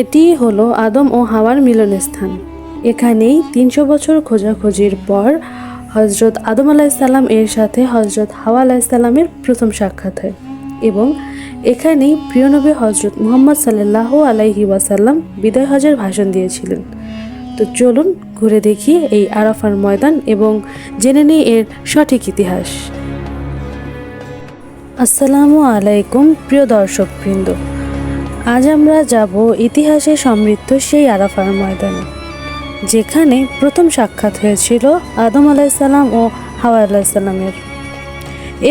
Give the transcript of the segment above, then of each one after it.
এটি হলো আদম ও হাওয়ার মিলনস্থান। এখানেই তিনশো বছর খোঁজাখুঁজির পর হজরত আদম আলাইসাল্লাম এর সাথে হজরত হাওয়া আলাইসাল্লামের প্রথম সাক্ষাৎ হয় এবং এখানেই প্রিয়নবী হজরত মুহাম্মদ সাল্লাহ আলাইহি ওয়াসাল্লাম বিদায় হজের ভাষণ দিয়েছিলেন। তো চলুন ঘুরে দেখি এই আরাফার ময়দান এবং জেনে নিই এর সঠিক ইতিহাস। আসসালামু আলাইকুম প্রিয় দর্শকবৃন্দ। আজ আমরা যাব ইতিহাসে সমৃদ্ধ সেই আরাফার ময়দানে, যেখানে প্রথম সাক্ষাৎ হয়েছিল আদম আলাইসাল্লাম ও হাওয়া আলাইসাল্লামের।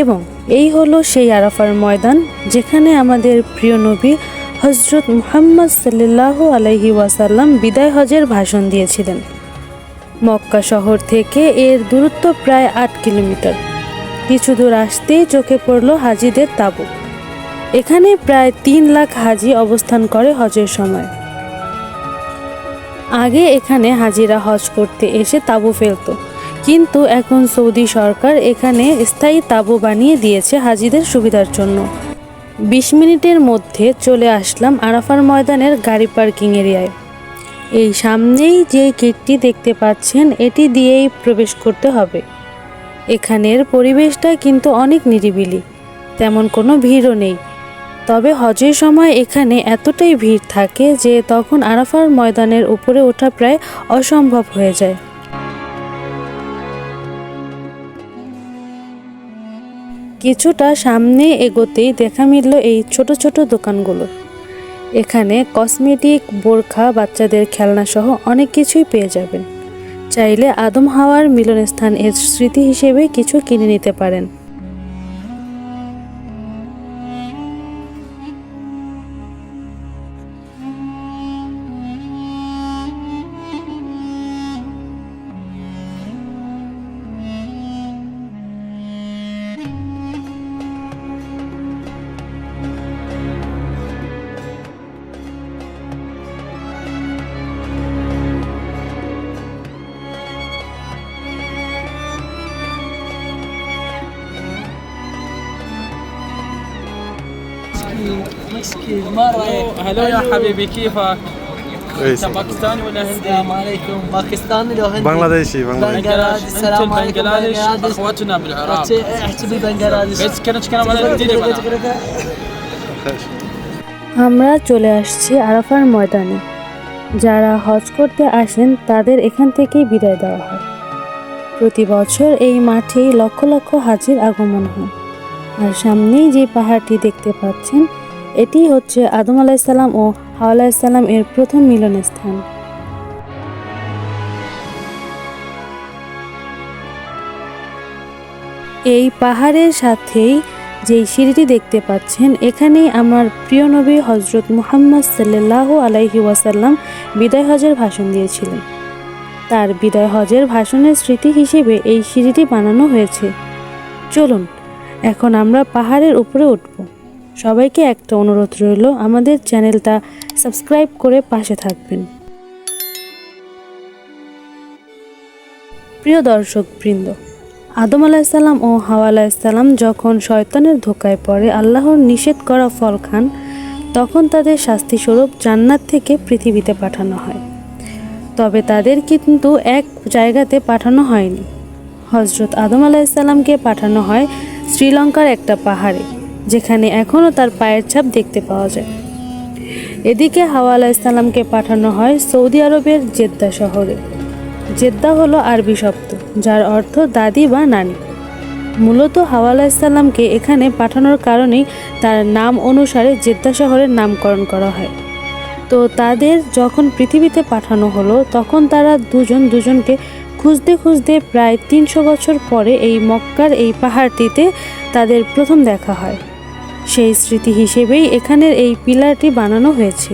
এবং এই হলো সেই আরাফার ময়দান, যেখানে আমাদের প্রিয় নবী হজরত মুহাম্মদ সাল্লাহ আলাইহি ওয়াসাল্লাম বিদায় হজের ভাষণ দিয়েছিলেন। মক্কা শহর থেকে এর দূরত্ব প্রায় আট কিলোমিটার। কিছু দূর আসতেই চোখে পড়ল হাজিদের তাঁবু এখানে প্রায় তিন লাখ হাজি অবস্থান করে হজের সময়। আগে এখানে হাজিরা হজ করতে এসে তাঁবু ফেলতো, কিন্তু এখন সৌদি সরকার এখানে স্থায়ী তাঁবু বানিয়ে দিয়েছে হাজিদের সুবিধার জন্য। বিশ মিনিটের মধ্যে চলে আসলাম আরাফার ময়দানের গাড়ি পার্কিং এরিয়ায়। এই সামনেই যে গেটটি দেখতে পাচ্ছেন, এটি দিয়েই প্রবেশ করতে হবে। এখানের পরিবেশটা কিন্তু অনেক নিরিবিলি, তেমন কোনো ভিড়ও নেই। তবে হজের সময় এখানে এতটাই ভিড় থাকে যে তখন আরাফার ময়দানের উপরে ওঠা প্রায় অসম্ভব হয়ে যায়। কিছুটা সামনে এগোতেই দেখা মিলল এই ছোট ছোট দোকানগুলো। এখানে কসমেটিক, বোরখা, বাচ্চাদের খেলনা সহ অনেক কিছুই পেয়ে যাবেন। চাইলে আদম হাওয়ার মিলনস্থান এর স্মৃতি হিসেবে কিছু কিনে নিতে পারেন। مسكين ما رايك؟ هلا يا حبيبي كيفك؟ كويس انت باكستاني ولا هندي؟ السلام عليكم باكستاني لو هندي بنغلاديشي بنغلاديشي بنغلاديش انت السلام عليكم البنغلاديش بنغلاديش اخواتنا بالعراق احكي- احكي بالبنغلاديش بس كانت كلام على الدين আমরা চলে আসছি আরাফার ময়দানে যারা হজ করতে আসেন তাদের এখান থেকেই বিদায় দেওয়া হয় প্রতি বছর এই মাঠেই লক্ষ লক্ষ হাজির আগমন হয় আর সামনেই যে পাহাড়টি দেখতে পাচ্ছেন, এটি হচ্ছে আদম আলাইসাল্লাম ও হাওয়া আলাইসাল্লাম এর প্রথম মিলন স্থান এই পাহাড়ের সাথেই যেই সিঁড়িটি দেখতে পাচ্ছেন, এখানেই আমার প্রিয় নবী হজরত মুহাম্মদ সাল্লাহ আলাইহি ওয়াসাল্লাম বিদায় হজের ভাষণ দিয়েছিলেন। তার বিদায় হজের ভাষণের স্মৃতি হিসেবে এই সিঁড়িটি বানানো হয়েছে। চলুন এখন আমরা পাহাড়ের উপরে উঠব। সবাইকে একটা অনুরোধ রইল, আমাদের চ্যানেলটা সাবস্ক্রাইব করে পাশে থাকবেন। প্রিয় দর্শক বৃন্দ আদম আলাহিসাল্লাম ও হাওয়া আলাহিসাল্লাম যখন শয়তানের ধোকায় পড়ে, আল্লাহর নিষেধ করা ফল খান, তখন তাদের শাস্তিস্বরূপ জান্নাত থেকে পৃথিবীতে পাঠানো হয়। তবে তাদের কিন্তু এক জায়গাতে পাঠানো হয়নি। হজরত আদম আলাহিসাল্লামকে পাঠানো হয় শ্রীলঙ্কার একটা পাহাড়ে, যেখানে এখনও তার পায়ের ছাপ দেখতে পাওয়া যায়। এদিকে হাওয়া ইসলামকে পাঠানো হয় সৌদি আরবের জেদ্দা শহরে। জেদ্দা হলো আরবি শব্দ, যার অর্থ দাদি বা নানি। মূলত হাওয়া আলাহিসাল্লামকে এখানে পাঠানোর কারণেই তার নাম অনুসারে জেদ্দা শহরের নামকরণ করা হয়। তো তাদের যখন পৃথিবীতে পাঠানো হলো, তখন তারা দুজন দুজনকে খুঁজতে খুঁজতে প্রায় তিনশো বছর পরে এই মক্কার এই পাহাড়টিতে তাদের প্রথম দেখা হয়। সেই স্মৃতি হিসেবেই এখানের এই পিলারটি বানানো হয়েছে।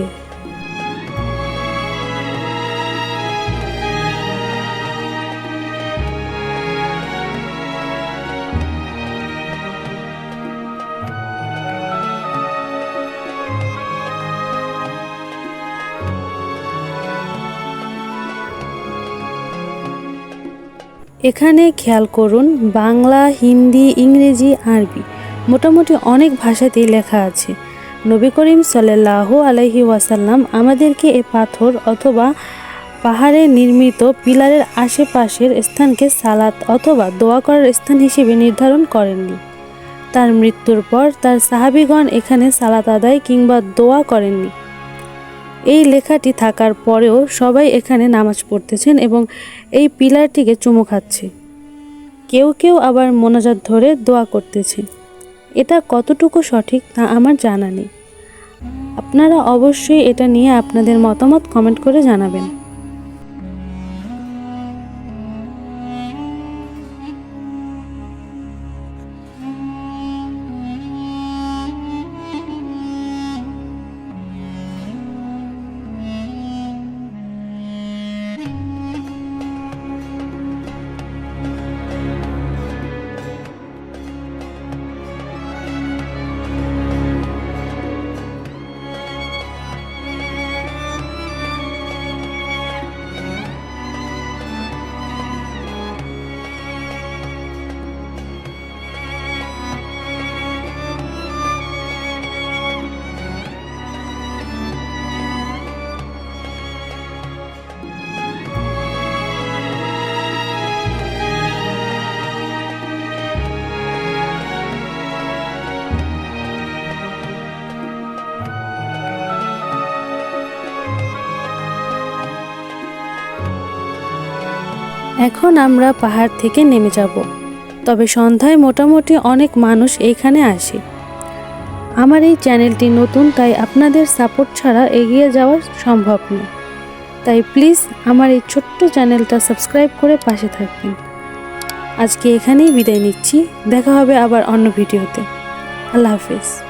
এখানে খেয়াল করুন, বাংলা, হিন্দি, ইংরেজি, আরবি। মোটামুটি অনেক ভাষাতেই লেখা আছে। নবী করিম সাল্লাহ আলহি ওয়াসাল্লাম আমাদেরকে এ পাথর অথবা পাহাড়ে নির্মিত পিলারের আশেপাশের স্থানকে সালাত অথবা দোয়া করার স্থান হিসেবে নির্ধারণ করেননি। তার মৃত্যুর পর তার সাহাবিগণ এখানে সালাত আদায় কিংবা দোয়া করেননি। এই লেখাটি থাকার পরেও সবাই এখানে নামাজ পড়তেছেন এবং এই পিলারটিকে চুমু খাচ্ছে। কেউ কেউ আবার মোনাজাত ধরে দোয়া করতেছে। এটা কতটুকু সঠিক তা আমার জানা নেই। আপনারা অবশ্যই এটা নিয়ে আপনাদের মতামত কমেন্ট করে জানাবেন। এখন আমরা পাহাড় থেকে নেমে যাব। তবে সন্ধ্যায় মোটামুটি অনেক মানুষ এইখানে আসে। আমার এই চ্যানেলটি নতুন, তাই আপনাদের সাপোর্ট ছাড়া এগিয়ে যাওয়া সম্ভব নয়। তাই প্লিজ আমার এই ছোট্ট চ্যানেলটা সাবস্ক্রাইব করে পাশে থাকবেন। আজকে এখানেই বিদায় নিচ্ছি। দেখা হবে আবার অন্য ভিডিওতে। আল্লাহ হাফিজ।